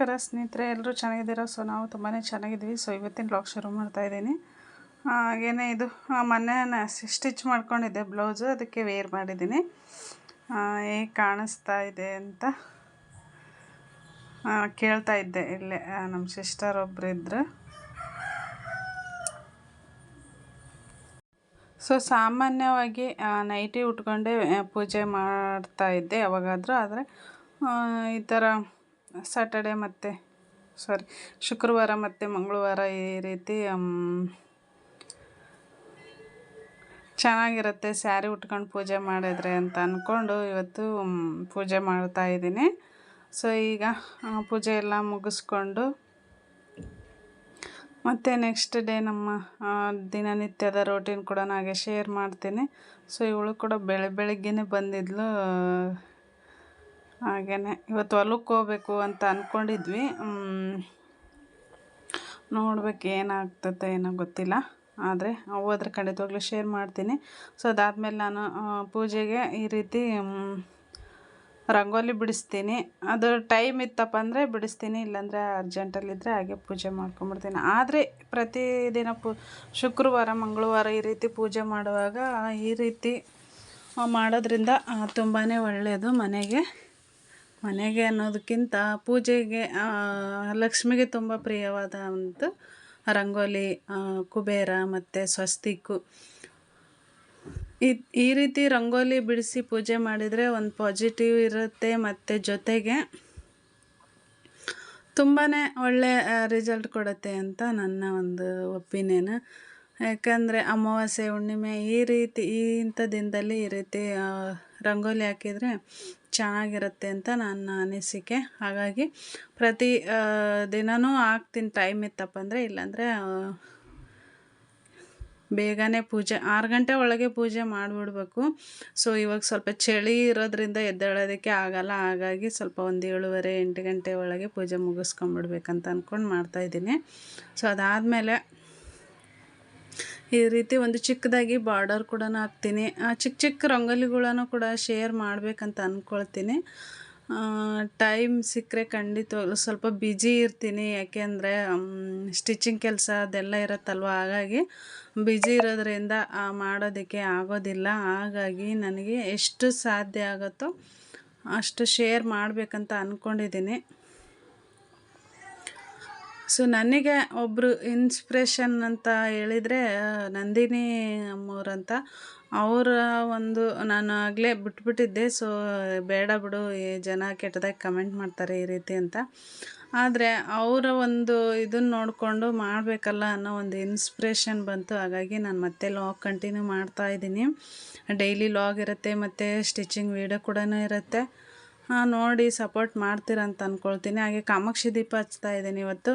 ನಮಸ್ಕಾರ ಸ್ನೇಹಿತರೆ ಎಲ್ಲರೂ ಚೆನ್ನಾಗಿದ್ದೀರಾ? ಸೊ ನಾವು ತುಂಬಾ ಚೆನ್ನಾಗಿದ್ದೀವಿ. ಸೊ ಇವತ್ತಿನ ಬ್ಲಾಗ್ ಶುರು ಮಾಡ್ತಾ ಇದ್ದೀನಿ. ಹಾಗೇನೆ ಇದು ಮೊನ್ನೆ ಸ್ಟಿಚ್ ಮಾಡ್ಕೊಂಡಿದ್ದೆ ಬ್ಲೌಸು, ಅದಕ್ಕೆ ವೇರ್ ಮಾಡಿದ್ದೀನಿ. ಹೇಗೆ ಕಾಣಿಸ್ತಾ ಇದೆ ಅಂತ ಕೇಳ್ತಾ ಇದ್ದೆ ಇಲ್ಲೇ ನಮ್ಮ ಸಿಸ್ಟರ್ ಒಬ್ಬರು ಇದ್ದರು ಸೊ ಸಾಮಾನ್ಯವಾಗಿ ನೈಟಿ ಉಟ್ಕೊಂಡೆ ಪೂಜೆ ಮಾಡ್ತಾ ಇದ್ದೆ ಯಾವಾಗಾದರೂ, ಆದರೆ ಈ ಥರ ಸ್ಯಾಟರ್ಡೆ ಮತ್ತು ಸಾರಿ ಶುಕ್ರವಾರ ಮತ್ತು ಮಂಗಳವಾರ ಈ ರೀತಿ ಚೆನ್ನಾಗಿರುತ್ತೆ ಸ್ಯಾರಿ ಉಟ್ಕೊಂಡು ಪೂಜೆ ಮಾಡಿದ್ರೆ ಅಂತ ಅಂದ್ಕೊಂಡು ಇವತ್ತು ಪೂಜೆ ಮಾಡ್ತಾ ಇದ್ದೀನಿ. ಸೊ ಈಗ ಪೂಜೆ ಎಲ್ಲ ಮುಗಿಸ್ಕೊಂಡು, ಮತ್ತು ನೆಕ್ಸ್ಟ್ ಡೇ ನಮ್ಮ ದಿನನಿತ್ಯದ ರೋಟೀನ್ ಕೂಡ ಹಾಗೆ ಶೇರ್ ಮಾಡ್ತೀನಿ. ಸೊ ಇವಳು ಕೂಡ ಬೆಳೆ ಬೆಳಗ್ಗೆನೇ ಬಂದಿದ್ಲು ಹಾಗೆಯೇ ಇವತ್ತು ಹೊಲಕ್ಕೆ ಹೋಗ್ಬೇಕು ಅಂತ ಅಂದ್ಕೊಂಡಿದ್ವಿ ನೋಡ್ಬೇಕು ಏನಾಗ್ತದೆ ಏನೋ ಗೊತ್ತಿಲ್ಲ. ಆದರೆ ಕಡೆ ಖಂಡಿತವಾಗ್ಲೂ ಶೇರ್ ಮಾಡ್ತೀನಿ. ಸೊ ಅದಾದಮೇಲೆ ನಾನು ಪೂಜೆಗೆ ಈ ರೀತಿ ರಂಗೋಲಿ ಬಿಡಿಸ್ತೀನಿ. ಅದು ಟೈಮ್ ಇತ್ತಪ್ಪ ಅಂದರೆ ಬಿಡಿಸ್ತೀನಿ, ಇಲ್ಲಾಂದರೆ ಅರ್ಜೆಂಟಲ್ಲಿದ್ದರೆ ಹಾಗೆ ಪೂಜೆ ಮಾಡ್ಕೊಂಬಿಡ್ತೀನಿ. ಆದರೆ ಪ್ರತಿದಿನ ಪೂ, ಶುಕ್ರವಾರ, ಮಂಗಳವಾರ ಈ ರೀತಿ ಪೂಜೆ ಮಾಡುವಾಗ ಈ ರೀತಿ ಮಾಡೋದ್ರಿಂದ ತುಂಬಾ ಒಳ್ಳೆಯದು ಮನೆಗೆ. ಮನೆಗೆ ಅನ್ನೋದಕ್ಕಿಂತ ಪೂಜೆಗೆ ಲಕ್ಷ್ಮಿಗೆ ತುಂಬ ಪ್ರಿಯವಾದ ಒಂದು ರಂಗೋಲಿ ಕುಬೇರ ಮತ್ತು ಸ್ವಸ್ತಿಕ್ಕು. ಈ ಈ ರೀತಿ ರಂಗೋಲಿ ಬಿಡಿಸಿ ಪೂಜೆ ಮಾಡಿದರೆ ಒಂದು ಪಾಸಿಟಿವ್ ಇರುತ್ತೆ ಮತ್ತು ಜೊತೆಗೆ ತುಂಬಾ ಒಳ್ಳೆ ರಿಸಲ್ಟ್ ಕೊಡುತ್ತೆ ಅಂತ ನನ್ನ ಒಂದು ಒಪಿನಿಯನ್. ಯಾಕಂದರೆ ಅಮಾವಾಸ್ಯೆ ಹುಣ್ಣಿಮೆ ಈ ರೀತಿ ಇಂಥ ದಿನದಲ್ಲಿ ಈ ರೀತಿ ರಂಗೋಲಿ ಹಾಕಿದರೆ ಚೆನ್ನಾಗಿರುತ್ತೆ ಅಂತ ನನ್ನ ಅನಿಸಿಕೆ. ಹಾಗಾಗಿ ಪ್ರತಿ ದಿನವೂ ಹಾಕ್ತೀನಿ. ಟೈಮ್ ಇತ್ತಪ್ಪ ಅಂದರೆ ಇಲ್ಲಾಂದರೆ ಬೇಗನೆ ಪೂಜೆ, ಆರು ಗಂಟೆ ಒಳಗೆ ಪೂಜೆ ಮಾಡಿಬಿಡ್ಬೇಕು. ಸೊ, ಇವಾಗ ಸ್ವಲ್ಪ ಚಳಿ ಇರೋದ್ರಿಂದ ಎದ್ದೇಳೋದಕ್ಕೆ ಆಗಲ್ಲ. ಹಾಗಾಗಿ ಸ್ವಲ್ಪ ಒಂದು ಏಳುವರೆ, ಎಂಟು ಗಂಟೆ ಒಳಗೆ ಪೂಜೆ ಮುಗಿಸ್ಕೊಂಬಿಡ್ಬೇಕಂತ ಅಂದ್ಕೊಂಡು ಮಾಡ್ತಾಯಿದ್ದೀನಿ ಸೊ, ಅದಾದಮೇಲೆ ಈ ರೀತಿ ಒಂದು ಚಿಕ್ಕದಾಗಿ ಬಾರ್ಡರ್ ಕೂಡ ಹಾಕ್ತೀನಿ. ಆ, ಚಿಕ್ಕ ಚಿಕ್ಕ ರಂಗೋಲಿಗಳನ್ನು ಕೂಡ ಶೇರ್ ಮಾಡಬೇಕಂತ ಅಂದ್ಕೊಳ್ತೀನಿ ಟೈಮ್ ಸಿಕ್ಕರೆ ಖಂಡಿತ ಸ್ವಲ್ಪ ಬಿಜಿ ಇರ್ತೀನಿ. ಯಾಕೆಂದರೆ ಸ್ಟಿಚಿಂಗ್ ಕೆಲಸ ಅದೆಲ್ಲ ಇರುತ್ತಲ್ವ? ಹಾಗಾಗಿ ಬಿಜಿ ಇರೋದ್ರಿಂದ ಮಾಡೋದಕ್ಕೆ ಆಗೋದಿಲ್ಲ. ಹಾಗಾಗಿ ನನಗೆ ಎಷ್ಟು ಸಾಧ್ಯ ಆಗುತ್ತೋ ಅಷ್ಟು ಶೇರ್ ಮಾಡಬೇಕಂತ ಅಂದ್ಕೊಂಡಿದ್ದೀನಿ ಸೊ ನನಗೆ ಒಬ್ಬರು ಇನ್ಸ್ಪಿರೇಷನ್ ಅಂತ ಹೇಳಿದರೆ ನಂದಿನಿ ಅಮ್ಮವ್ರಂತ. ಅವರ ಒಂದು, ನಾನು ಆಗಲೇ ಬಿಟ್ಬಿಟ್ಟಿದ್ದೆ. ಸೊ ಬೇಡ ಬಿಡು, ಈ ಜನ ಕೆಟ್ಟದಾಗಿ ಕಮೆಂಟ್ ಮಾಡ್ತಾರೆ ಈ ರೀತಿ ಅಂತ. ಆದರೆ, ಅವರ ಒಂದು ಇದನ್ನು ನೋಡಿಕೊಂಡು ಮಾಡಬೇಕಲ್ಲ ಅನ್ನೋ ಒಂದು ಇನ್ಸ್ಪಿರೇಷನ್ ಬಂತು. ಹಾಗಾಗಿ ನಾನು ಮತ್ತೆ ಲಾಗ್ ಕಂಟಿನ್ಯೂ ಮಾಡ್ತಾ ಇದ್ದೀನಿ. ಡೈಲಿ ಲಾಗ್ ಇರುತ್ತೆ, ಮತ್ತು ಸ್ಟಿಚಿಂಗ್ ವೀಡಿಯೋ ಕೂಡ ಇರುತ್ತೆ. ನೋಡಿ ಸಪೋರ್ಟ್ ಮಾಡ್ತೀರಂತ ಅಂದ್ಕೊಳ್ತೀನಿ ಹಾಗೆ ಕಾಮಾಕ್ಷಿ ದೀಪ ಹಚ್ತಾ ಇದ್ದೀನಿ ಇವತ್ತು.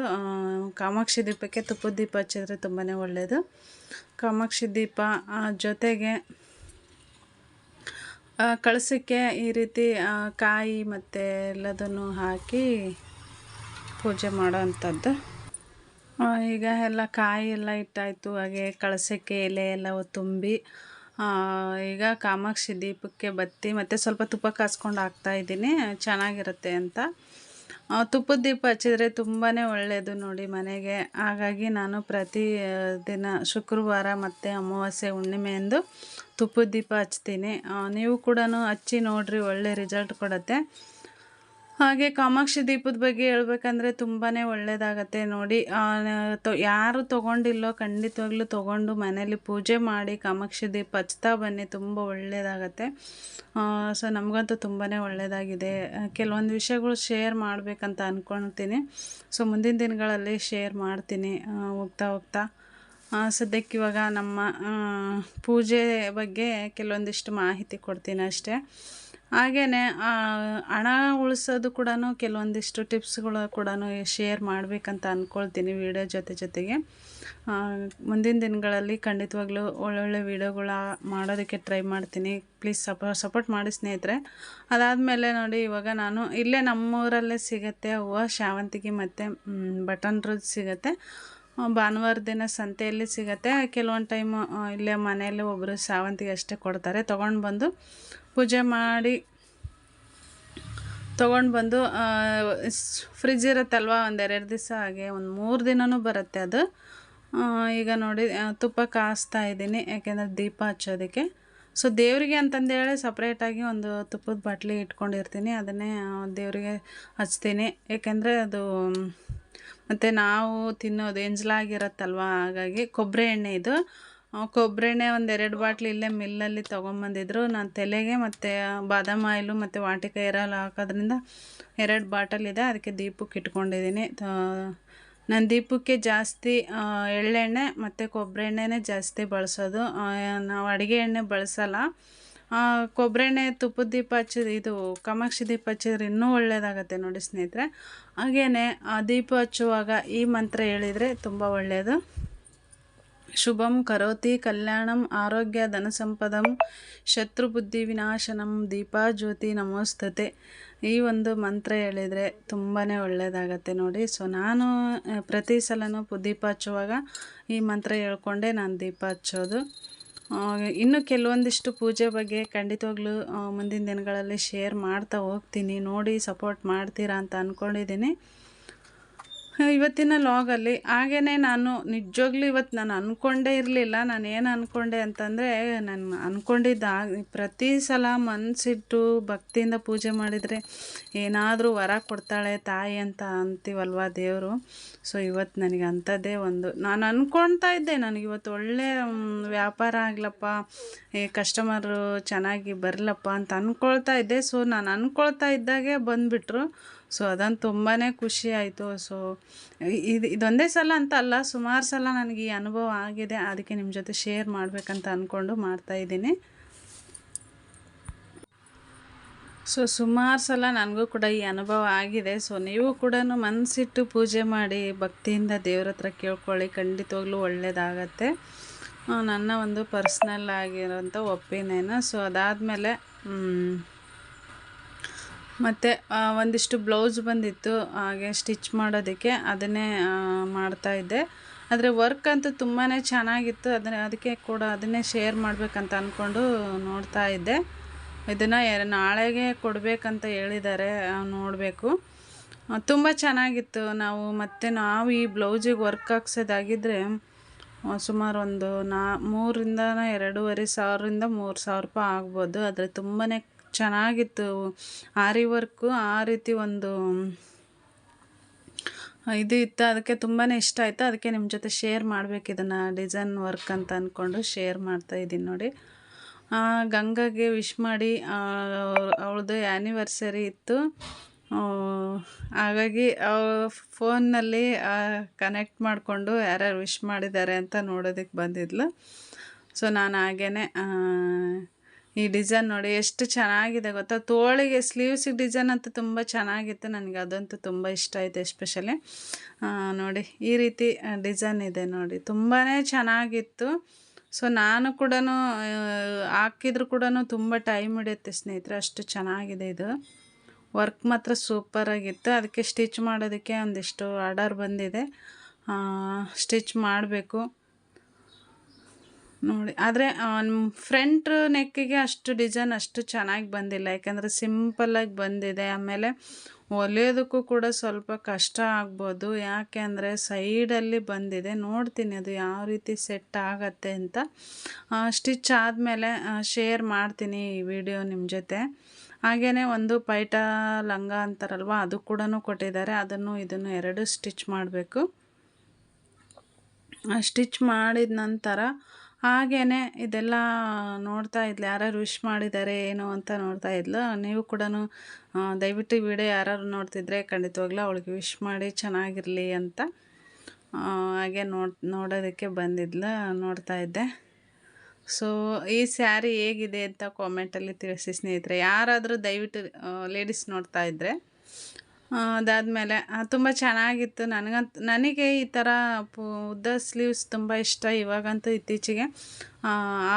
ಕಾಮಾಕ್ಷಿ ದೀಪಕ್ಕೆ ತುಪ್ಪದ ದೀಪ ಹಚ್ಚಿದ್ರೆ ತುಂಬಾ ಒಳ್ಳೆಯದು ಕಾಮಾಕ್ಷಿ ದೀಪ ಜೊತೆಗೆ ಕಳಸಕ್ಕೆ ಈ ರೀತಿ ಕಾಯಿ ಮತ್ತು ಎಲ್ಲದನ್ನು ಹಾಕಿ ಪೂಜೆ ಮಾಡೋ ಅಂಥದ್ದು. ಈಗ ಎಲ್ಲ ಕಾಯಿ ಎಲ್ಲ ಇಟ್ಟಾಯಿತು. ಹಾಗೆ ಕಳಸಕ್ಕೆ ಎಲೆ ಎಲ್ಲ ತುಂಬಿ ಈಗ ಕಾಮಾಕ್ಷಿ ದೀಪಕ್ಕೆ ಬತ್ತಿ ಮತ್ತು ಸ್ವಲ್ಪ ತುಪ್ಪ ಕಾಸ್ಕೊಂಡು ಹಾಕ್ತಾಯಿದ್ದೀನಿ ಚೆನ್ನಾಗಿರುತ್ತೆ ಅಂತ. ತುಪ್ಪದ ದೀಪ ಹಚ್ಚಿದರೆ ತುಂಬಾ ಒಳ್ಳೆಯದು ನೋಡಿ ಮನೆಗೆ. ಹಾಗಾಗಿ ನಾನು ಪ್ರತಿ ದಿನ ಶುಕ್ರವಾರ ಮತ್ತು ಅಮಾವಾಸ್ಯೆ ಹುಣ್ಣಿಮೆಯಂದು ತುಪ್ಪದ ದೀಪ ಹಚ್ತೀನಿ. ನೀವು ಕೂಡ ಹಚ್ಚಿ ನೋಡಿರಿ, ಒಳ್ಳೆ ರಿಸಲ್ಟ್ ಕೊಡುತ್ತೆ. ಹಾಗೆ ಕಾಮಾಕ್ಷಿ ದೀಪದ ಬಗ್ಗೆ ಹೇಳ್ಬೇಕಂದ್ರೆ ತುಂಬಾ ಒಳ್ಳೆಯದಾಗತ್ತೆ ನೋಡಿ. ಯಾರು ತೊಗೊಂಡಿಲ್ಲೋ ಖಂಡಿತವಾಗ್ಲೂ ತೊಗೊಂಡು ಮನೇಲಿ ಪೂಜೆ ಮಾಡಿ ಕಾಮಾಕ್ಷಿ ದೀಪ ಹಚ್ತಾ ಬನ್ನಿ, ತುಂಬ ಒಳ್ಳೆಯದಾಗತ್ತೆ ಸೊ ನಮಗಂತೂ ತುಂಬಾ ಒಳ್ಳೆಯದಾಗಿದೆ ಕೆಲವೊಂದು ವಿಷಯಗಳು ಶೇರ್ ಮಾಡಬೇಕಂತ ಅಂದ್ಕೊಳ್ತೀನಿ ಸೊ ಮುಂದಿನ ದಿನಗಳಲ್ಲಿ ಶೇರ್ ಮಾಡ್ತೀನಿ ಹೋಗ್ತಾ ಹೋಗ್ತಾ. ಸದ್ಯಕ್ಕೆ ಇವಾಗ ನಮ್ಮ ಪೂಜೆ ಬಗ್ಗೆ ಕೆಲವೊಂದಿಷ್ಟು ಮಾಹಿತಿ ಕೊಡ್ತೀನಿ ಅಷ್ಟೇ. ಹಾಗೆಯೇ ಹಣ ಉಳಿಸೋದು ಕೂಡ ಕೆಲವೊಂದಿಷ್ಟು ಟಿಪ್ಸ್ಗಳು ಕೂಡ ಶೇರ್ ಮಾಡಬೇಕಂತ ಅಂದ್ಕೊಳ್ತೀನಿ ವೀಡಿಯೋ ಜೊತೆ ಜೊತೆಗೆ. ಮುಂದಿನ ದಿನಗಳಲ್ಲಿ ಖಂಡಿತವಾಗ್ಲೂ ಒಳ್ಳೊಳ್ಳೆ ವೀಡಿಯೋಗಳ ಮಾಡೋದಕ್ಕೆ ಟ್ರೈ ಮಾಡ್ತೀನಿ. ಪ್ಲೀಸ್ ಸಪ, ಸಪೋರ್ಟ್ ಮಾಡಿ ಸ್ನೇಹಿತರೆ. ಅದಾದಮೇಲೆ ನೋಡಿ, ಇವಾಗ ನಾನು ಇಲ್ಲೇ ನಮ್ಮೂರಲ್ಲೇ ಸಿಗುತ್ತೆ ಹೂವು ಶಾವಂತಿಗೆ ಮತ್ತು ಬಟನ್ ರೋಜ್ ಸಿಗುತ್ತೆ. ಭಾನುವಾರ ದಿನ ಸಂತೆಯಲ್ಲಿ ಸಿಗುತ್ತೆ. ಕೆಲವೊಂದು ಟೈಮು ಇಲ್ಲೇ ಮನೆಯಲ್ಲಿ ಒಬ್ಬರು ಸಾವಂತಿಗೆ ಅಷ್ಟೇ ಕೊಡ್ತಾರೆ. ತೊಗೊಂಡು ಬಂದು ಪೂಜೆ ಮಾಡಿ, ತೊಗೊಂಡು ಬಂದು ಫ್ರಿಜ್ ಇರುತ್ತಲ್ವ ಒಂದೆರಡು ದಿವಸ ಹಾಗೆ ಒಂದು ಮೂರು ದಿನವೂ ಬರುತ್ತೆ ಅದು. ಈಗ ನೋಡಿ ತುಪ್ಪ ಕಾಯಿಸ್ತಾ ಇದ್ದೀನಿ, ಯಾಕೆಂದರೆ ದೀಪ ಹಚ್ಚೋದಕ್ಕೆ. ಸೊ ದೇವರಿಗೆ ಅಂತಂದೇಳಿ ಸಪ್ರೇಟಾಗಿ ಒಂದು ತುಪ್ಪದ ಬಾಟ್ಲಿ ಇಟ್ಕೊಂಡಿರ್ತೀನಿ. ಅದನ್ನೇ ದೇವರಿಗೆ ಹಚ್ತೀನಿ. ಏಕೆಂದರೆ ಅದು ಮತ್ತು ನಾವು ತಿನ್ನೋದು ಎಂಜ್ಲಾಗಿರತ್ತಲ್ವ? ಹಾಗಾಗಿ ಕೊಬ್ಬರಿ ಎಣ್ಣೆ ಇದು. ಕೊಬ್ಬರಿ ಎಣ್ಣೆ ಒಂದು ಎರಡು ಬಾಟ್ಲಿ ಇಲ್ಲೇ ಮಿಲ್ಲಲ್ಲಿ ತೊಗೊಂಬಂದಿದ್ರು. ನಾನು ತಲೆಗೆ ಮತ್ತು ಬಾದಾಮ್ ಆಯಿಲು ಮತ್ತು ವಾಟಿಕ ಇರಲ್ಲ ಹಾಕೋದ್ರಿಂದ ಎರಡು ಬಾಟಲ್ ಇದೆ. ಅದಕ್ಕೆ ದೀಪಕ್ಕೆ ಇಟ್ಕೊಂಡಿದ್ದೀನಿ. ನಾನು ದೀಪಕ್ಕೆ ಜಾಸ್ತಿ ಎಳ್ಳೆಣ್ಣೆ ಮತ್ತು ಕೊಬ್ಬರಿ ಎಣ್ಣೆನೇ ಜಾಸ್ತಿ ಬಳಸೋದು. ನಾವು ಅಡುಗೆ ಎಣ್ಣೆ ಬಳಸಲ್ಲ. ಆ, ಕೊಬ್ಬರಿ ಎಣ್ಣೆ ತುಪ್ಪದ ದೀಪ ಹಚ್ಚಿದ ಇದು ಕಾಮಾಕ್ಷಿ ದೀಪ ಹಚ್ಚಿದ್ರೆ ಇನ್ನೂ ಒಳ್ಳೆಯದಾಗತ್ತೆ ನೋಡಿ ಸ್ನೇಹಿತರೆ. ಹಾಗೆಯೇ ಆ ದೀಪ ಹಚ್ಚುವಾಗ ಈ ಮಂತ್ರ ಹೇಳಿದರೆ ತುಂಬ ಒಳ್ಳೆಯದು ಶುಭಂ ಕರೋತಿ ಕಲ್ಯಾಣಂ ಆರೋಗ್ಯ ಧನಸಂಪದಂ ಶತ್ರುಬುದ್ಧಿ ವಿನಾಶನಂ ದೀಪ ಜ್ಯೋತಿ ನಮೋಸ್ತತೆ. ಈ ಒಂದು ಮಂತ್ರ ಹೇಳಿದರೆ ತುಂಬಾ ಒಳ್ಳೆಯದಾಗತ್ತೆ ನೋಡಿ. ಸೊ ನಾನು ಪ್ರತಿ ಸಲನೂ ದೀಪ ಹಚ್ಚುವಾಗ ಈ ಮಂತ್ರ ಹೇಳ್ಕೊಂಡೆ ನಾನು ದೀಪ ಹಚ್ಚೋದು. ಇನ್ನು ಕೆಲವೊಂದಿಷ್ಟು ಪೂಜೆ ಬಗ್ಗೆ ಖಂಡಿತವಾಗ್ಲೂ ಮುಂದಿನ ದಿನಗಳಲ್ಲಿ ಶೇರ್ ಮಾಡ್ತಾ ಹೋಗ್ತೀನಿ. ನೋಡಿ ಸಪೋರ್ಟ್ ಮಾಡ್ತೀರಾ ಅಂತ ಅಂದ್ಕೊಂಡಿದ್ದೀನಿ ಇವತ್ತಿನ ಲಾಗಲ್ಲಿ ಹಾಗೇ ನಾನು ನಿಜವಾಗ್ಲೂ ಇವತ್ತು ನಾನು ಅಂದ್ಕೊಂಡೇ ಇರಲಿಲ್ಲ. ನಾನು ಏನು ಅಂದ್ಕೊಂಡೆ ಅಂತಂದರೆ, ನಾನು ಅಂದ್ಕೊಂಡಿದ್ದ ಪ್ರತಿ ಸಲ ಮನಸ್ಸಿಟ್ಟು ಭಕ್ತಿಯಿಂದ ಪೂಜೆ ಮಾಡಿದರೆ ಏನಾದರೂ ವರ ಕೊಡ್ತಾಳೆ ತಾಯಿ ಅಂತ ಅಂತೀವಲ್ವ ದೇವರು? ಸೊ ಇವತ್ತು ನನಗೆ ಅಂಥದ್ದೇ ಒಂದು. ನಾನು ಅಂದ್ಕೊಳ್ತಾ ಇದ್ದೆ, ನನಗೆ ಇವತ್ತು ಒಳ್ಳೆ ವ್ಯಾಪಾರ ಆಗಲಪ್ಪ, ಏ ಕಸ್ಟಮರು ಚೆನ್ನಾಗಿ ಬರಲಪ್ಪ ಅಂತ ಅಂದ್ಕೊಳ್ತಾ ಇದ್ದೆ. ಸೊ ನಾನು ಅಂದ್ಕೊಳ್ತಾ ಇದ್ದಾಗೆ ಬಂದುಬಿಟ್ರು. ಸೊ ಅದೊಂದು ತುಂಬಾ ಖುಷಿ ಆಯಿತು. ಸೊ, ಇದು, ಇದೊಂದೇ ಸಲ ಅಂತ ಅಲ್ಲ, ಸುಮಾರು ಸಲ ನನಗೆ ಈ ಅನುಭವ ಆಗಿದೆ. ಅದಕ್ಕೆ ನಿಮ್ಮ ಜೊತೆ ಶೇರ್ ಮಾಡಬೇಕಂತ ಅಂದ್ಕೊಂಡು ಮಾಡ್ತಾಯಿದ್ದೀನಿ ಸೊ, ಸುಮಾರು ಸಲ ನನಗೂ ಕೂಡ ಈ ಅನುಭವ ಆಗಿದೆ. ಸೊ, ನೀವು ಕೂಡ ಮನಸ್ಸಿಟ್ಟು ಪೂಜೆ ಮಾಡಿ ಭಕ್ತಿಯಿಂದ ದೇವ್ರ ಹತ್ರ ಕೇಳ್ಕೊಳ್ಳಿ. ಖಂಡಿತವಾಗ್ಲೂ ಒಳ್ಳೆಯದಾಗತ್ತೆ ನನ್ನ ಒಂದು ಪರ್ಸ್ನಲ್ ಆಗಿರೋಂಥ ಒಪಿನಿಯನ್. ಸೊ, ಅದಾದಮೇಲೆ ಮತ್ತು ಒಂದಿಷ್ಟು ಬ್ಲೌಸ್ ಬಂದಿತ್ತು, ಹಾಗೆ ಸ್ಟಿಚ್ ಮಾಡೋದಕ್ಕೆ, ಅದನ್ನೇ ಮಾಡ್ತಾಯಿದ್ದೆ ಆದರೆ ವರ್ಕ್ ಅಂತೂ ತುಂಬಾ ಚೆನ್ನಾಗಿತ್ತು, ಅದನ್ನ, ಅದಕ್ಕೆ ಕೂಡ ಅದನ್ನೇ ಶೇರ್ ಮಾಡಬೇಕಂತ ಅಂದ್ಕೊಂಡು ನೋಡ್ತಾ ಇದ್ದೆ. ಇದನ್ನು ನಾಳೆಗೆ ಕೊಡಬೇಕಂತ ಹೇಳಿದ್ದಾರೆ ನೋಡಬೇಕು. ತುಂಬ ಚೆನ್ನಾಗಿತ್ತು. ನಾವು ಮತ್ತು, ನಾವು ಈ ಬ್ಲೌಸಿಗೆ ವರ್ಕ್ ಹಾಕ್ಸೋದಾಗಿದ್ದರೆ ಸುಮಾರು ಒಂದು ನಾ ಮೂರರಿಂದ ಎರಡೂವರೆ ಸಾವಿರದಿಂದ ಮೂರು ಸಾವಿರ ರೂಪಾಯಿ ಆಗ್ಬೋದು. ಆದರೆ ತುಂಬಾ ಚೆನ್ನಾಗಿತ್ತು. ಆರಿ ವರ್ಕು ಆ ರೀತಿ ಒಂದು ಇದು ಇತ್ತು. ಅದಕ್ಕೆ ತುಂಬಾ ಇಷ್ಟ ಆಯಿತು. ಅದಕ್ಕೆ ನಿಮ್ಮ ಜೊತೆ ಶೇರ್ ಮಾಡಬೇಕು ಇದನ್ನು. ಡಿಸೈನ್ ವರ್ಕ್ ಅಂತ ಅಂದ್ಕೊಂಡು ಶೇರ್ ಮಾಡ್ತಾ ಇದ್ದೀನಿ ನೋಡಿ. ಗಂಗಾಗೆ ವಿಶ್ ಮಾಡಿ ಅವಳದು ಆ್ಯನಿವರ್ಸರಿ ಇತ್ತು. ಹಾಗಾಗಿ ಫೋನ್ನಲ್ಲಿ ಕನೆಕ್ಟ್ ಮಾಡಿಕೊಂಡು ಯಾರ್ಯಾರು ವಿಶ್ ಮಾಡಿದ್ದಾರೆ ಅಂತ ನೋಡೋದಕ್ಕೆ ಬಂದಿದ್ಲು. ಸೊ ನಾನು ಹಾಗೇ ಈ ಡಿಸೈನ್ ನೋಡಿ ಎಷ್ಟು ಚೆನ್ನಾಗಿದೆ ಗೊತ್ತಾ? ತೋಳಿಗೆ ಸ್ಲೀವ್ಸಿಗೆ ಡಿಸೈನ್ ಅಂತೂ ತುಂಬ ಚೆನ್ನಾಗಿತ್ತು. ನನಗೆ ಅದಂತೂ ತುಂಬ ಇಷ್ಟ ಆಯಿತು ಎಸ್ಪೆಷಲಿ ನೋಡಿ ಈ ರೀತಿ ಡಿಸೈನ್ ಇದೆ ನೋಡಿ. ತುಂಬಾ ಚೆನ್ನಾಗಿತ್ತು. ಸೊ ನಾನು ಕೂಡ ಹಾಕಿದ್ರು ಕೂಡ ತುಂಬ ಟೈಮ್ ಹಿಡಿಯುತ್ತೆ ಸ್ನೇಹಿತರೆ. ಅಷ್ಟು ಚೆನ್ನಾಗಿದೆ ಇದು. ವರ್ಕ್ ಮಾತ್ರ ಸೂಪರಾಗಿತ್ತು ಅದಕ್ಕೆ ಸ್ಟಿಚ್ ಮಾಡೋದಕ್ಕೆ ಒಂದಿಷ್ಟು ಆರ್ಡರ್ ಬಂದಿದೆ. ಸ್ಟಿಚ್ ಮಾಡಬೇಕು. ನೋಡಿ. ಆದರೆ ಫ್ರಂಟ್ ನೆಕ್ಕಿಗೆ ಅಷ್ಟು ಡಿಸೈನ್ ಅಷ್ಟು ಚೆನ್ನಾಗಿ ಬಂದಿಲ್ಲ. ಯಾಕಂದರೆ ಸಿಂಪಲ್ಲಾಗಿ ಬಂದಿದೆ. ಆಮೇಲೆ ಹೊಲಿಯೋದಕ್ಕೂ ಕೂಡ ಸ್ವಲ್ಪ ಕಷ್ಟ ಆಗ್ಬೋದು. ಯಾಕೆ ಅಂದರೆ ಸೈಡಲ್ಲಿ ಬಂದಿದೆ. ನೋಡ್ತೀನಿ ಅದು ಯಾವ ರೀತಿ ಸೆಟ್ ಆಗತ್ತೆ ಅಂತ. ಸ್ಟಿಚ್ ಆದಮೇಲೆ ಶೇರ್ ಮಾಡ್ತೀನಿ ಈ ವಿಡಿಯೋ ನಿಮ್ಮ ಜೊತೆ. ಹಾಗೇ ಒಂದು ಪೈಟ ಲಂಗ ಅಂತಾರಲ್ವ, ಅದು ಕೂಡ ಕೊಟ್ಟಿದ್ದಾರೆ. ಅದನ್ನು, ಇದನ್ನು ಎರಡು ಸ್ಟಿಚ್ ಮಾಡಬೇಕು. ಸ್ಟಿಚ್ ಮಾಡಿದ ನಂತರ ಹಾಗೇ ಇದೆಲ್ಲ ನೋಡ್ತಾ ಇದ್ಲು. ಯಾರ್ಯಾರು ವಿಶ್ ಮಾಡಿದ್ದಾರೆ ಏನು ಅಂತ ನೋಡ್ತಾ ಇದ್ಲು. ನೀವು ಕೂಡ ದಯವಿಟ್ಟು ವಿಡಿಯೋ ಯಾರು ನೋಡ್ತಿದ್ರೆ ಖಂಡಿತವಾಗ್ಲೂ ಅವಳಿಗೆ ವಿಶ್ ಮಾಡಿ ಚೆನ್ನಾಗಿರಲಿ ಅಂತ ಹಾಗೆ ನೋಡ್, ನೋಡೋದಕ್ಕೆ ಬಂದಿದ್ಲು, ನೋಡ್ತಾ ಇದ್ದೆ. ಸೊ ಈ ಸ್ಯಾರಿ ಹೇಗಿದೆ ಅಂತ ಕಾಮೆಂಟಲ್ಲಿ ತಿಳಿಸಿ ಸ್ನೇಹಿತರೆ. ಯಾರಾದರೂ ದಯವಿಟ್ಟು ಲೇಡೀಸ್ ನೋಡ್ತಾ ಇದ್ದರೆ ಅದಾದಮೇಲೆ ತುಂಬ ಚೆನ್ನಾಗಿತ್ತು. ನನಗಂತ, ನನಗೆ ಈ ಥರ ಉದ್ದ ಸ್ಲೀವ್ಸ್ ತುಂಬ ಇಷ್ಟ ಇವಾಗಂತೂ ಇತ್ತೀಚೆಗೆ.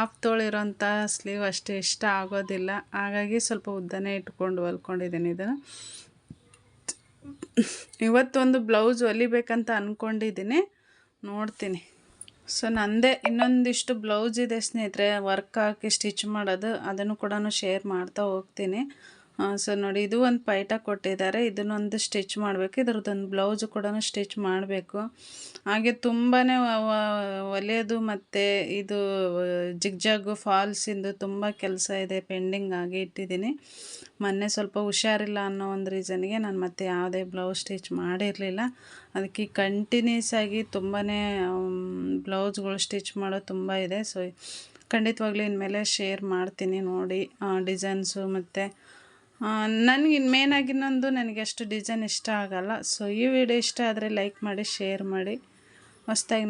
ಆಫ್ ತೋಳಿರೋಂಥ ಸ್ಲೀವ್ ಅಷ್ಟು ಇಷ್ಟ ಆಗೋದಿಲ್ಲ. ಹಾಗಾಗಿ ಸ್ವಲ್ಪ ಉದ್ದನೇ ಇಟ್ಕೊಂಡು ಹೊಲ್ಕೊಂಡಿದ್ದೀನಿ ಇದನ್ನು. ಇವತ್ತೊಂದು ಬ್ಲೌಸ್ ಹೊಲಿಬೇಕಂತ ಅಂದ್ಕೊಂಡಿದ್ದೀನಿ ನೋಡ್ತೀನಿ. ಸೊ, ನಂದೇ ಇನ್ನೊಂದಿಷ್ಟು ಬ್ಲೌಸ್ ಇದೆ ಸ್ನೇಹಿತರೆ. ವರ್ಕ್ ಹಾಕಿ ಸ್ಟಿಚ್ ಮಾಡೋದು. ಅದನ್ನು ಕೂಡ ಶೇರ್ ಮಾಡ್ತಾ ಹೋಗ್ತೀನಿ. ಸೊ ನೋಡಿ, ಇದು ಒಂದು ಪೈಟ ಕೊಟ್ಟಿದ್ದಾರೆ. ಇದನ್ನೊಂದು ಸ್ಟಿಚ್ ಮಾಡಬೇಕು. ಇದ್ರದ್ದೊಂದು ಬ್ಲೌಸು ಕೂಡ ಸ್ಟಿಚ್ ಮಾಡಬೇಕು. ಹಾಗೆ ತುಂಬಾ ಒಲೆಯೋದು ಮತ್ತು ಇದು ಜಿಗ್ಜಾಗು ಫಾಲ್ಸಿಂದು ತುಂಬ ಕೆಲಸ ಇದೆ. ಪೆಂಡಿಂಗ್ ಆಗಿ ಇಟ್ಟಿದ್ದೀನಿ. ಮೊನ್ನೆ ಸ್ವಲ್ಪ ಹುಷಾರಿಲ್ಲ ಅನ್ನೋ ಒಂದು ರೀಸನ್ಗೆ ನಾನು ಮತ್ತೆ ಯಾವುದೇ ಬ್ಲೌಸ್ ಸ್ಟಿಚ್ ಮಾಡಿರಲಿಲ್ಲ. ಅದಕ್ಕೆ ಕಂಟಿನ್ಯೂಸ್ ಆಗಿ ತುಂಬಾ ಬ್ಲೌಸ್ಗಳು ಸ್ಟಿಚ್ ಮಾಡೋದು ತುಂಬ ಇದೆ. ಸೊ ಖಂಡಿತವಾಗ್ಲೂ ಇನ್ಮೇಲೆ ಶೇರ್ ಮಾಡ್ತೀನಿ ನೋಡಿ ಡಿಸೈನ್ಸು ಮತ್ತು ನನಗೆ ಮೇನಾಗಿ ಇನ್ನೊಂದು ನನಗೆ ಅಷ್ಟು ಡಿಸೈನ್ ಇಷ್ಟ ಆಗಲ್ಲ. ಸೊ ಈ ವಿಡಿಯೋ ಇಷ್ಟ ಆದರೆ ಲೈಕ್ ಮಾಡಿ ಶೇರ್ ಮಾಡಿ. ಹೊಸ್ದಾಗಿ